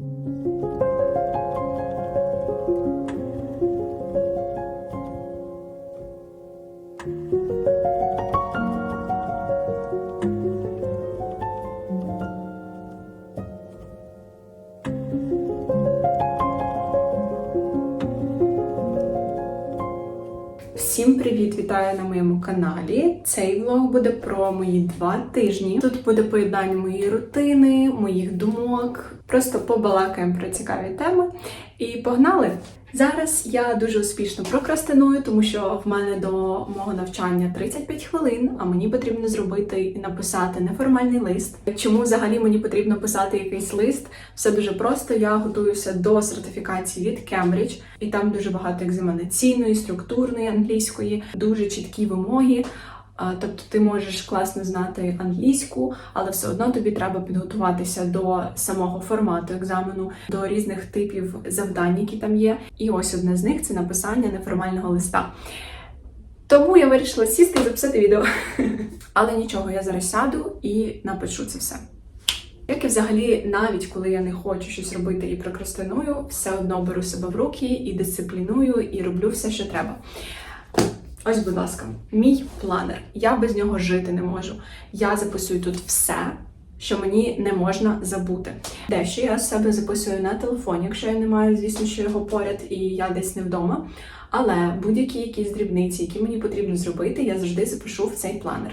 Всім привіт! Вітаю на моєму каналі. Цей влог буде про мої два тижні. Тут буде поєднання моєї рутини, моїх думок. Просто побалакаємо про цікаві теми. І погнали! Зараз я дуже успішно прокрастиную, тому що в мене до мого навчання 35 хвилин, а мені потрібно зробити і написати неформальний лист. Чому взагалі мені потрібно писати якийсь лист? Все дуже просто. Я готуюся до сертифікації від Кембридж, і там дуже багато екзаменаційної, структурної англійської, дуже чіткі вимоги. Тобто ти можеш класно знати англійську, але все одно тобі треба підготуватися до самого формату екзамену, до різних типів завдань, які там є. І ось одне з них це написання неформального листа. Тому я вирішила сісти і записати відео. Але нічого, я зараз сяду і напишу це все. Як і взагалі, навіть коли я не хочу щось робити і прокрастиную, все одно беру себе в руки і дисципліную, і роблю все, що треба. Ось, будь ласка, мій планер. Я без нього жити не можу. Я записую тут все, що мені не можна забути. Дещо я з себе записую на телефоні, якщо я не маю, звісно, що його поряд, і я десь не вдома. Але будь-які якісь дрібниці, які мені потрібно зробити, я завжди запишу в цей планер.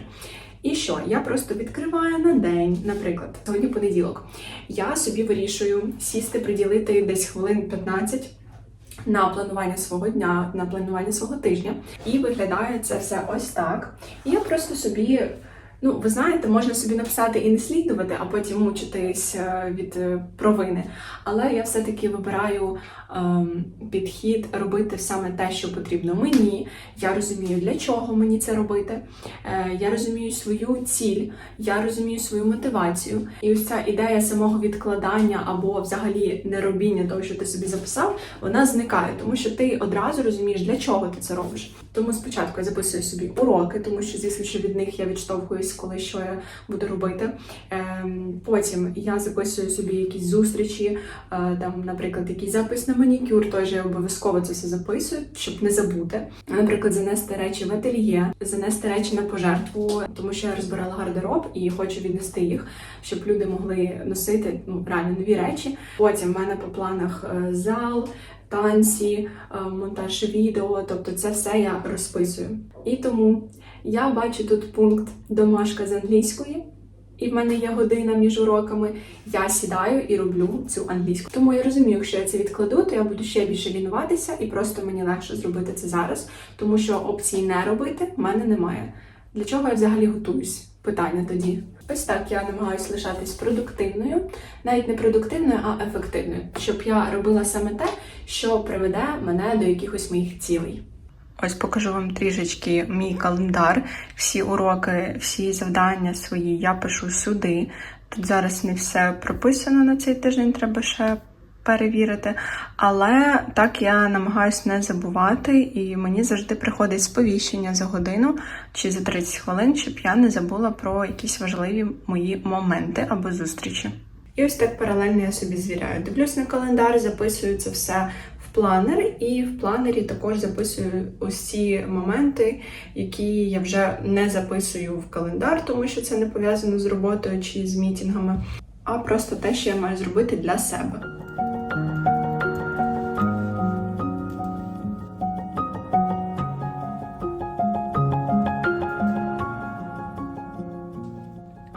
І що? Я просто відкриваю на день, наприклад, сьогодні понеділок. Я собі вирішую сісти, приділити десь хвилин 15 на планування свого дня, на планування свого тижня. І виглядає це все ось так. І я просто собі. Ну, ви знаєте, можна собі написати і не слідувати, а потім мучитись е, від е, провини. Але я все-таки вибираю ем, підхід робити саме те, що потрібно мені. Я розумію, для чого мені це робити. Е, я розумію свою ціль, я розумію свою мотивацію. І ось ця ідея самого відкладання або взагалі неробіння того, що ти собі записав, вона зникає, тому що ти одразу розумієш, для чого ти це робиш. Тому спочатку я записую собі уроки, тому що, звісно, що від них я відштовхуюсь, коли що я буду робити. Ем, потім я записую собі якісь зустрічі, е, там, наприклад, якийсь запис на манікюр, теж я обов'язково це все записую, щоб не забути. Наприклад, занести речі в ательє, занести речі на пожертву, тому що я розбирала гардероб і хочу віднести їх, щоб люди могли носити ну, реально нові речі. Потім в мене по планах е, зал. Танці, е, монтаж відео, тобто це все я розписую. І тому я бачу тут пункт домашка з англійської, і в мене є година між уроками. Я сідаю і роблю цю англійську. Тому я розумію, якщо я це відкладу, то я буду ще більше лінуватися, і просто мені легше зробити це зараз, тому що опції не робити в мене немає. Для чого я взагалі готуюсь? Питання тоді. Ось так я намагаюся лишатись продуктивною, навіть не продуктивною, а ефективною, щоб я робила саме те, що приведе мене до якихось моїх цілей. Ось покажу вам трішечки мій календар. Всі уроки, всі завдання свої я пишу сюди. Тут зараз не все прописано на цей тиждень, треба ще перевірити. Але так я намагаюся не забувати, і мені завжди приходить сповіщення за годину чи за 30 хвилин, щоб я не забула про якісь важливі мої моменти або зустрічі. І ось так паралельно я собі звіряю. Дивлюсь на календар, записую це все планер, і в планері також записую ці моменти, які я вже не записую в календар, тому що це не пов'язано з роботою чи з мітінгами, а просто те, що я маю зробити для себе.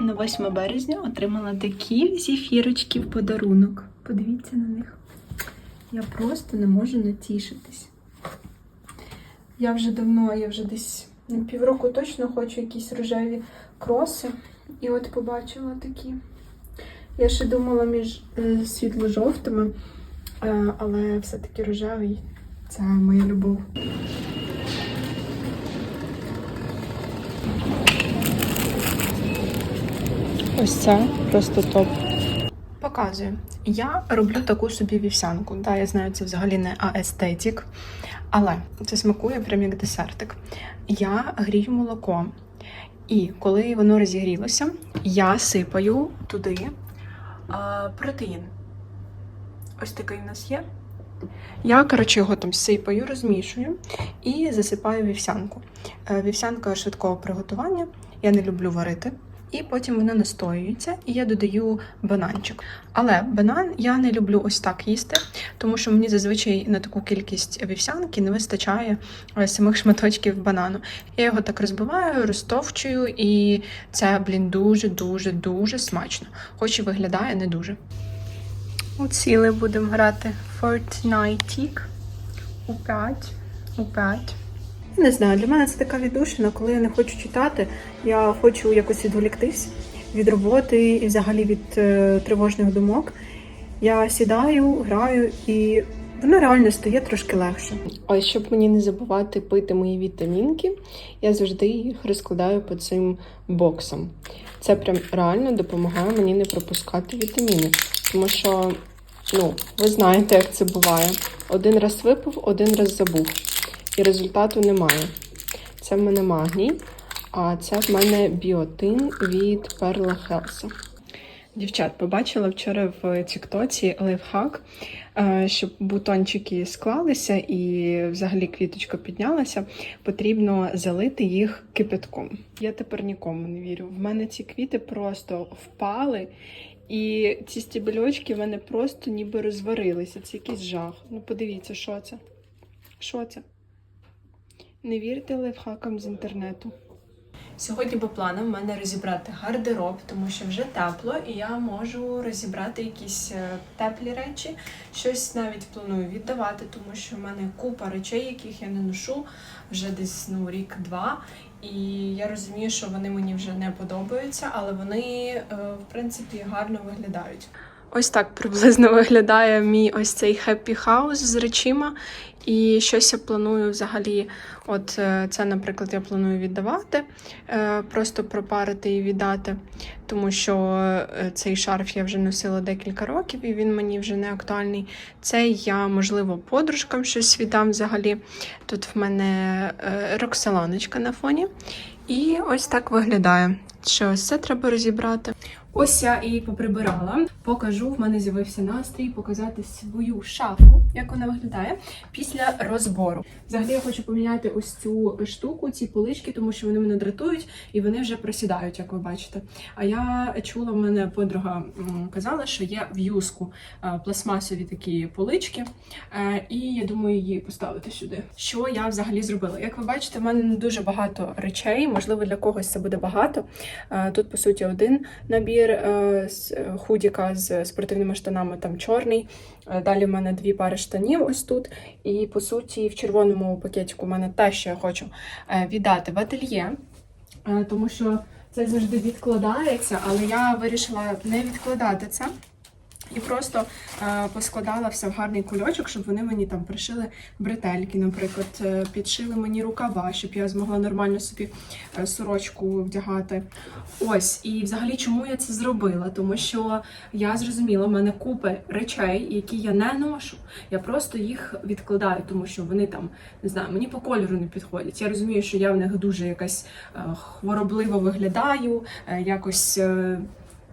На 8 березня отримала такі зефірочки в подарунок. Подивіться на них. Я просто не можу натішитись. Я вже давно, я вже десь півроку точно хочу якісь рожеві кроси. І от побачила такі. Я ще думала між е, світло-жовтими, е, але все-таки рожевий це моя любов. Ось це просто топ. Показую. Я роблю таку собі вівсянку. Да, я знаю, це взагалі не аестетик, але це смакує прям як десертик. Я грію молоко. І коли воно розігрілося, я сипаю туди а, протеїн. Ось такий в нас є. Я, коротше, його там сипаю, розмішую і засипаю вівсянку. Е, Вівсянка швидкого приготування. Я не люблю варити. І потім вона настоюється, і я додаю бананчик. Але банан я не люблю ось так їсти, тому що мені зазвичай на таку кількість вівсянки не вистачає е, самих шматочків банану. Я його так розбиваю, розтовчую, і це, блін, дуже, дуже, смачно. Хоч і виглядає не дуже. Оціли будемо грати Fortnite у 5. У 5. Не знаю, для мене це така віддушина, коли я не хочу читати, я хочу якось відволіктись від роботи і взагалі від е, тривожних думок. Я сідаю, граю і воно реально стає трошки легше. Ось щоб мені не забувати пити мої вітамінки, я завжди їх розкладаю по цим боксам. Це прям реально допомагає мені не пропускати вітаміни. Тому що, ну, ви знаєте, як це буває. Один раз випив, один раз забув. І результату немає. Це в мене магній, а це в мене біотин від Perla Health. Дівчат, побачила вчора в Тіктоці лайфхак, е, щоб бутончики склалися і взагалі квіточка піднялася, потрібно залити їх кипятком. Я тепер нікому не вірю. В мене ці квіти просто впали, і ці стібельочки в мене просто ніби розварилися. Це якийсь жах. Ну подивіться, що це? Що це? Не вірте лайфхакам з інтернету. Сьогодні по планам в мене розібрати гардероб, тому що вже тепло, і я можу розібрати якісь е, теплі речі. Щось навіть планую віддавати, тому що в мене купа речей, яких я не ношу вже десь ну рік-два. І я розумію, що вони мені вже не подобаються, але вони е, в принципі гарно виглядають. Ось так приблизно виглядає мій ось цей хеппі хаус з речима. І щось я планую взагалі. От е, це, наприклад, я планую віддавати, е, просто пропарити і віддати, тому що е, цей шарф я вже носила декілька років, і він мені вже не актуальний. Цей я, можливо, подружкам щось віддам взагалі. Тут в мене роксоланочка на фоні. І ось так виглядає. Що ось це треба розібрати. Ось я і поприбирала. Покажу, в мене з'явився настрій показати свою шафу, як вона виглядає після розбору. Взагалі я хочу поміняти ось цю штуку, ці полички, тому що вони мене дратують і вони вже просідають, як ви бачите. А я чула, в мене подруга казала, що є в юску е, пластмасові такі полички, е, і я думаю її поставити сюди. Що я взагалі зробила? Як ви бачите, в мене не дуже багато речей, можливо, для когось це буде багато. Е, Тут, по суті, один набір е, з худіка з спортивними штанами, там чорний. Е, Далі в мене дві пари штанів ось тут. І по суті, в червоному пакетику в мене те, що я хочу е, віддати в ательє, тому що це завжди відкладається, але я вирішила не відкладати це. І просто е, поскладала все в гарний кульочок, щоб вони мені там пришили бретельки, наприклад, е, підшили мені рукава, щоб я змогла нормально собі е, сорочку вдягати. Ось, і взагалі, чому я це зробила? Тому що я зрозуміла, в мене купа речей, які я не ношу. Я просто їх відкладаю, тому що вони там не знаю, мені по кольору не підходять. Я розумію, що я в них дуже якась е, хворобливо виглядаю, якось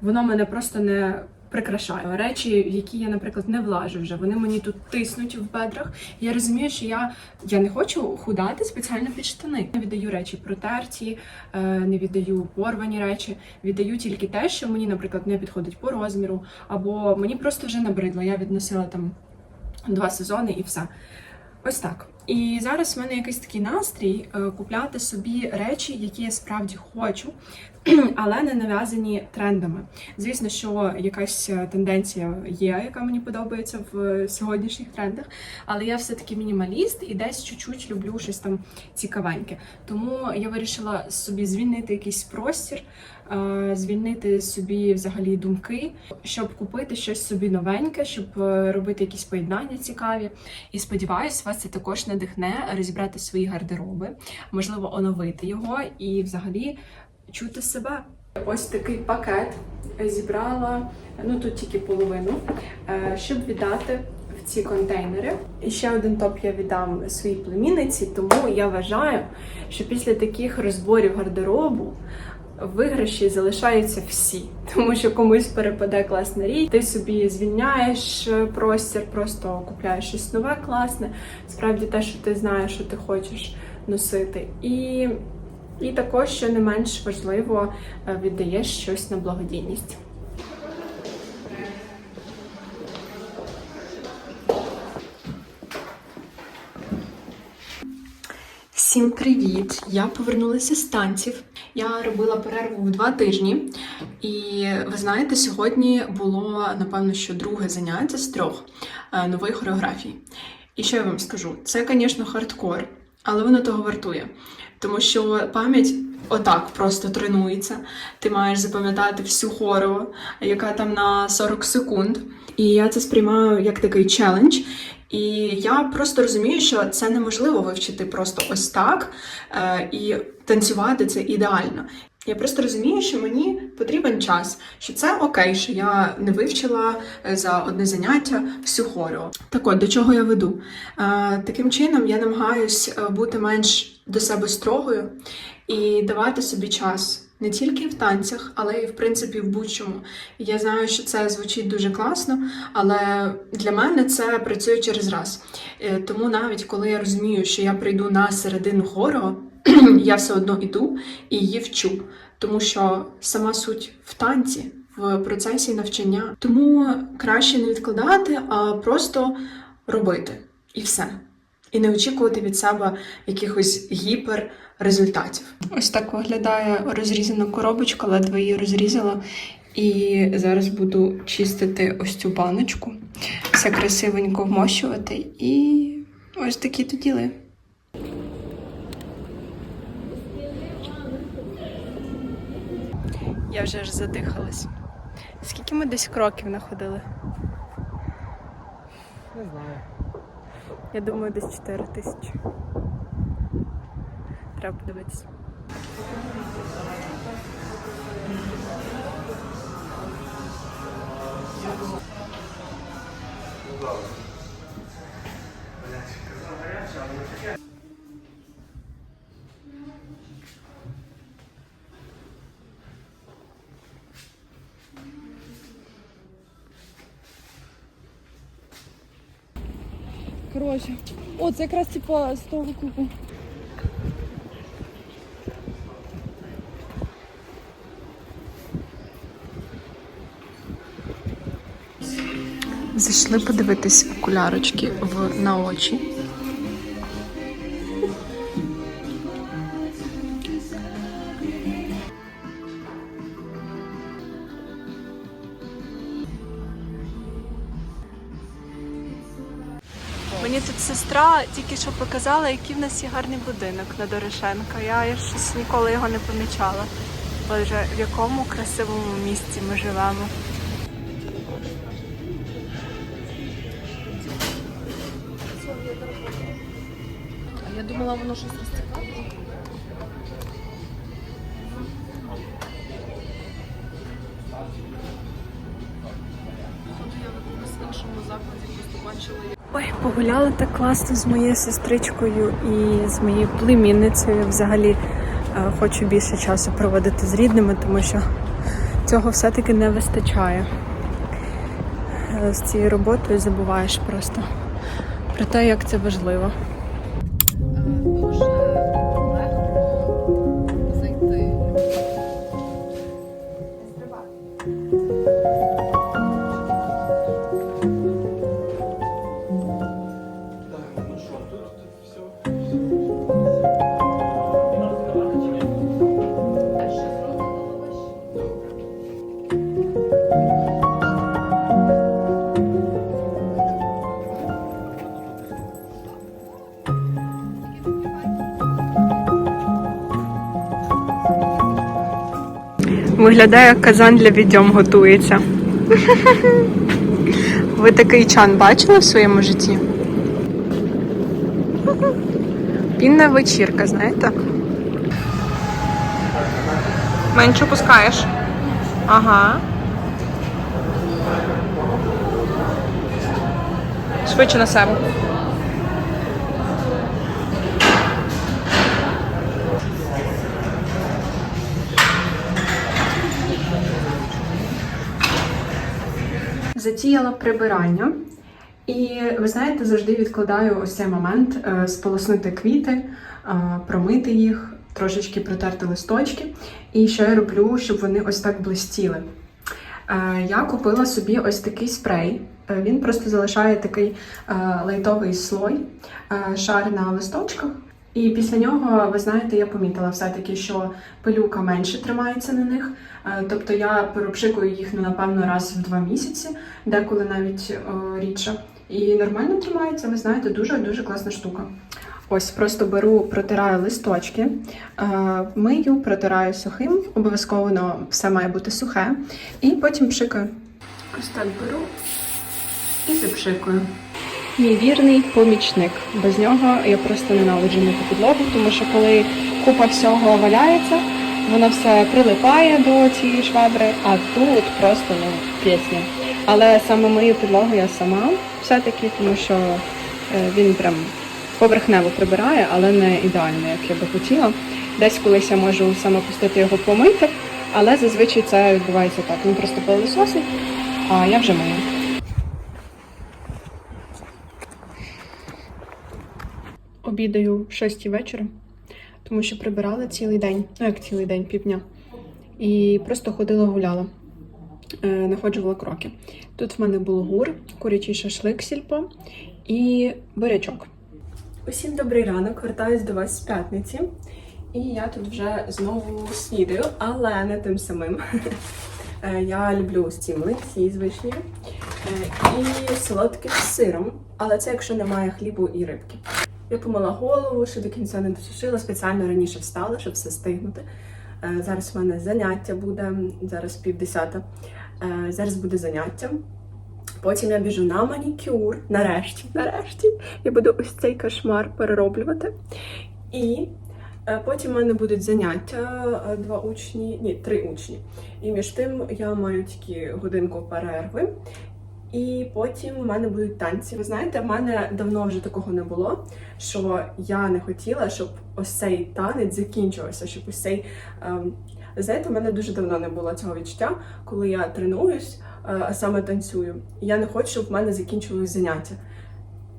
воно мене просто не прикрашаю. Речі, які я, наприклад, не влажу вже. Вони мені тут тиснуть в бедрах. Я розумію, що я, я не хочу худати спеціально під штани. Не віддаю речі протерті, е, не віддаю порвані речі. Віддаю тільки те, що мені, наприклад, не підходить по розміру, або мені просто вже набридло. Я відносила там два сезони і все. Ось так. І зараз в мене якийсь такий настрій е, купляти собі речі, які я справді хочу, але не нав'язані трендами. Звісно, що якась е, тенденція є, яка мені подобається в е, сьогоднішніх трендах, але я все-таки мінімаліст і десь чуть-чуть люблю щось там цікавеньке. Тому я вирішила собі звільнити якийсь простір, е, звільнити собі взагалі думки, щоб купити щось собі новеньке, щоб робити якісь поєднання цікаві. І сподіваюсь, вас це також надихне розібрати свої гардероби, можливо, оновити його і взагалі чути себе. Ось такий пакет зібрала, ну тут тільки половину, е, щоб віддати в ці контейнери. І ще один топ я віддам своїй племінниці, тому я вважаю, що після таких розборів гардеробу виграші залишаються всі, тому що комусь перепаде класна річ, ти собі звільняєш простір, просто купляєш щось нове, класне, справді те, що ти знаєш, що ти хочеш носити. І, і також, що не менш важливо, е, віддаєш щось на благодійність. Всім привіт! Я повернулася з танців. Я робила перерву в два тижні, і ви знаєте, сьогодні було напевно що друге заняття з трьох е, нової хореографії. І що я вам скажу? Це, звісно, хардкор, але воно того вартує. Тому що пам'ять отак просто тренується. Ти маєш запам'ятати всю хорео, яка там на 40 секунд. І я це сприймаю як такий челендж. І я просто розумію, що це неможливо вивчити просто ось так е, і танцювати це ідеально. Я просто розумію, що мені потрібен час, що це окей, що я не вивчила е, за одне заняття всю хорео. Так от, до чого я веду? Е, таким чином я намагаюсь е, бути менш до себе строгою і давати собі час. Не тільки в танцях, але й в принципі в будь-чому. Я знаю, що це звучить дуже класно, але для мене це працює через раз. Тому навіть коли я розумію, що я прийду на середину хору, я все одно іду і її вчу, тому що сама суть в танці, в процесі навчання. Тому краще не відкладати, а просто робити і все. І не очікувати від себе якихось гіпер результатів. Ось так виглядає розрізана коробочка, ледве її розрізала. І зараз буду чистити ось цю баночку, все красивенько вмощувати. І ось такі то діли. Я вже аж задихалась. Скільки ми десь кроків находили? Не знаю. Я думаю, десь 4 тисячі. Треба подивитися. Коротше, о, це якраз типа з того купу. Зайшли подивитись окулярочки в на очі. Мені тут сестра тільки що показала, який в нас є гарний будинок на Дорошенка. Я щось ніколи його не помічала. Боже, в якому красивому місці ми живемо. Я думала, воно щось Ой, погуляла так класно з моєю сестричкою і з моєю племінницею. Взагалі е, хочу більше часу проводити з рідними, тому що цього все-таки не вистачає. Е, З цією роботою забуваєш просто про те, як це важливо. Виглядає, як казан для відьом готується. Ви такий чан бачили в своєму житті? Пінна вечірка, знаєте? Менше пускаєш. Ага. Швидше на себе. Затіяла прибирання. І ви знаєте, завжди відкладаю ось цей момент е, сполоснути квіти, е, промити їх, трошечки протерти листочки. І що я роблю, щоб вони ось так блистіли. Е, Я купила собі ось такий спрей. Він просто залишає такий лайтовий слой, шар на листочках. І після нього, ви знаєте, я помітила все-таки, що пилюка менше тримається на них. Е, Тобто я перепшикую їх ну, напевно раз в два місяці, деколи навіть е, рідше. І нормально тримається, ви знаєте, дуже дуже класна штука. Ось просто беру, протираю листочки, е, мию, протираю сухим, обов'язково все має бути сухе, і потім пшикаю. Ось так беру і запшикую. Мій вірний помічник. Без нього я просто ненавиджу мити підлогу, тому що коли купа всього валяється, воно все прилипає до цієї швабри, а тут просто ну пісня. Але саме мою підлогу я сама все-таки, тому що е, він прям поверхнево прибирає, але не ідеально, як я би хотіла. Десь колись я можу саме пустити його помити, але зазвичай це відбувається так. Він просто пилососить, а я вже мию. Обідаю в 6 вечора, тому що прибирала цілий день, ну як цілий день, півдня. І просто ходила гуляла, е, находжувала кроки. Тут в мене булгур, курячий шашлик сільпо і бурячок. Усім добрий ранок, вертаюсь до вас з п'ятниці. І я тут вже знову снідаю, але не тим самим. Е, Я люблю ось ці млинці з вишнею е, і солодких з сиром, але це якщо немає хлібу і рибки. Я помила голову, ще до кінця не досушила, спеціально раніше встала, щоб все стигнути. Е, Зараз в мене заняття буде, зараз півдесята. Е, Зараз буде заняття. Потім я біжу на манікюр. Нарешті, нарешті, я буду ось цей кошмар перероблювати. І е, потім в мене будуть заняття, два учні, ні, три учні. І між тим я маю тільки годинку перерви. І потім в мене будуть танці. Ви знаєте, в мене давно вже такого не було, що я не хотіла, щоб ось цей танець закінчувався, щоб ось цей. Ем, знаєте, в мене дуже давно не було цього відчуття, коли я тренуюсь, е, а саме танцюю. Я не хочу, щоб в мене закінчилось заняття.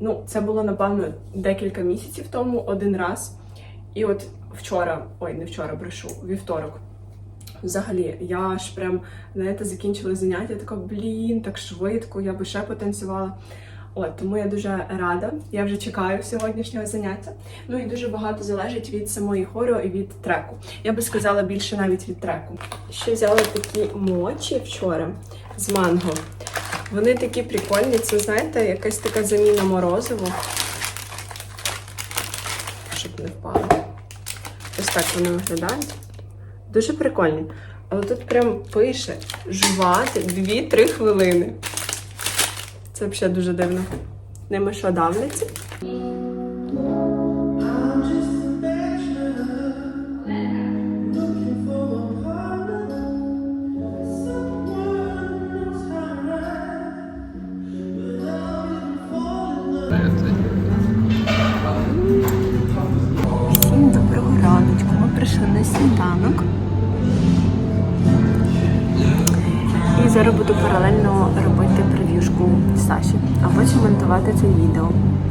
Ну, це було напевно декілька місяців тому, один раз. І от вчора, ой, не вчора брешу, вівторок. Взагалі, я ж прям, знаєте, закінчила заняття, така, блін, так швидко, я би ще потанцювала. От, тому я дуже рада. Я вже чекаю сьогоднішнього заняття. Ну і дуже багато залежить від самої хору і від треку. Я би сказала більше навіть від треку. Ще взяла такі мочі вчора з манго. Вони такі прикольні. Це, знаєте, якась така заміна морозиву. Щоб не впало. Ось так вони виглядають. Дуже прикольні. Але тут прям пише жувати 2-3 хвилини. Це взагалі дуже дивно. Ними що давляться? На сніданок. І зараз буду паралельно робити прев'юшку Саші, а потім монтувати це відео.